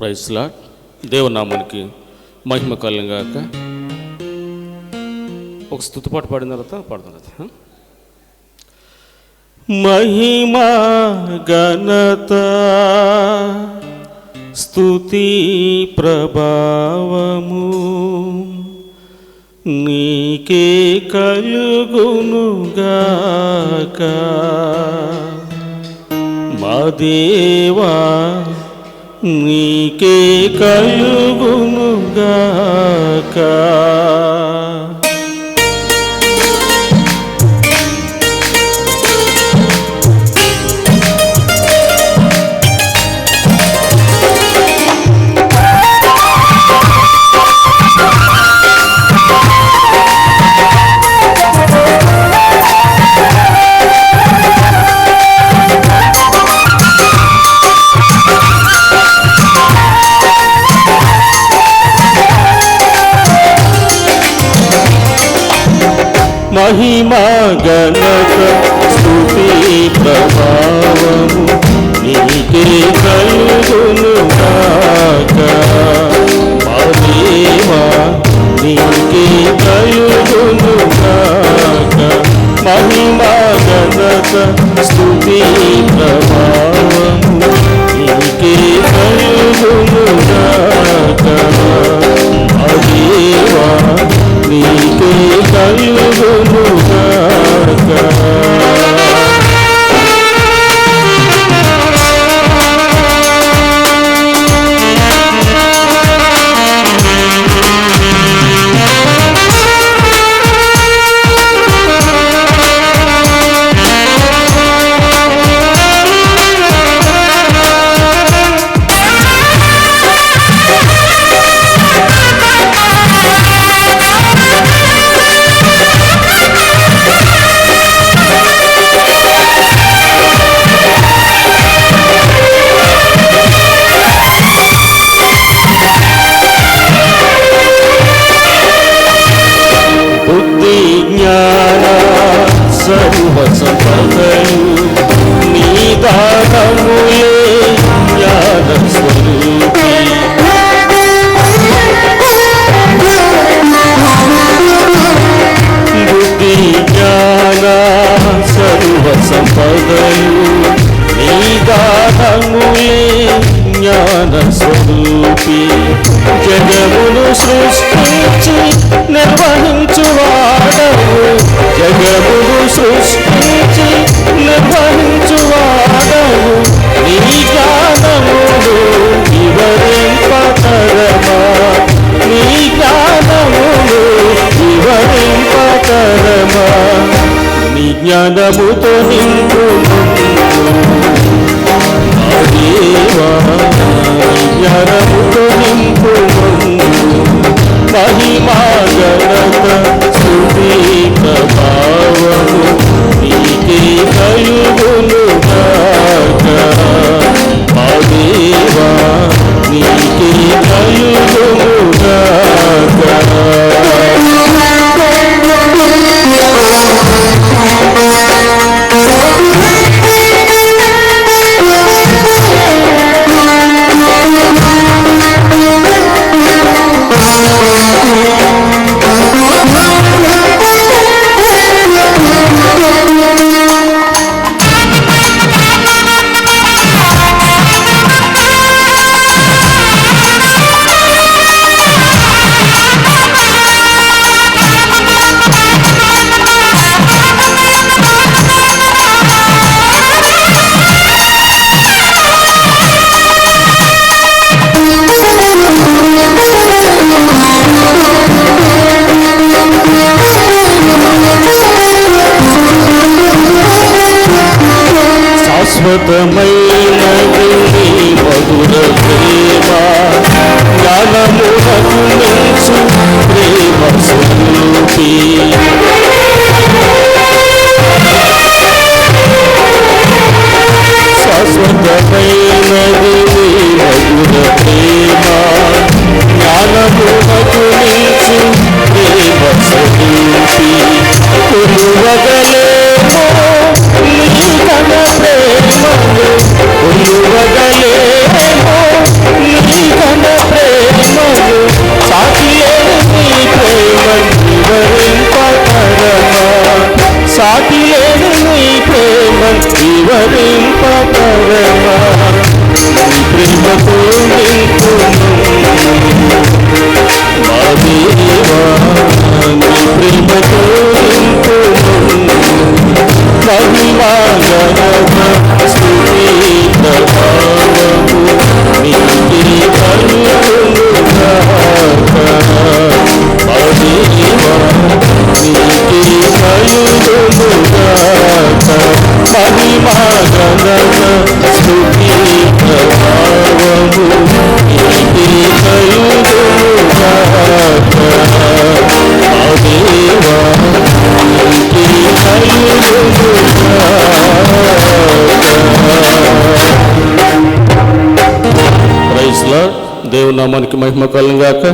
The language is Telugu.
ప్రైస్లా దేవునామానికి మహిమ గాక. ఒక స్థుతిపాటు పాడిన తర్వాత పాడుతున్న తర్వాత మహిమ ఘనత స్థుతి ప్రభావము నీకే కలుగునుగాక మా దేవా నీకే కలుగునుగాక. మహిమా గణక స్థుతి ప్రభావము. నీకే కల సంపదయు సంపదలు నీ దానములే జ్ఞాన స్వరూపి జగమును సృష్టించి నిర్వహించువాడవు. జగము జ్ఞానముతో నింపు జ్ఞానము Thank you. కలుగుగాక మహిమాగన స్థుతి ప్రభావము ఇది కలుగుగాక ఆ దేవా ఇది దేవునామానికి మహిమ కలుగాక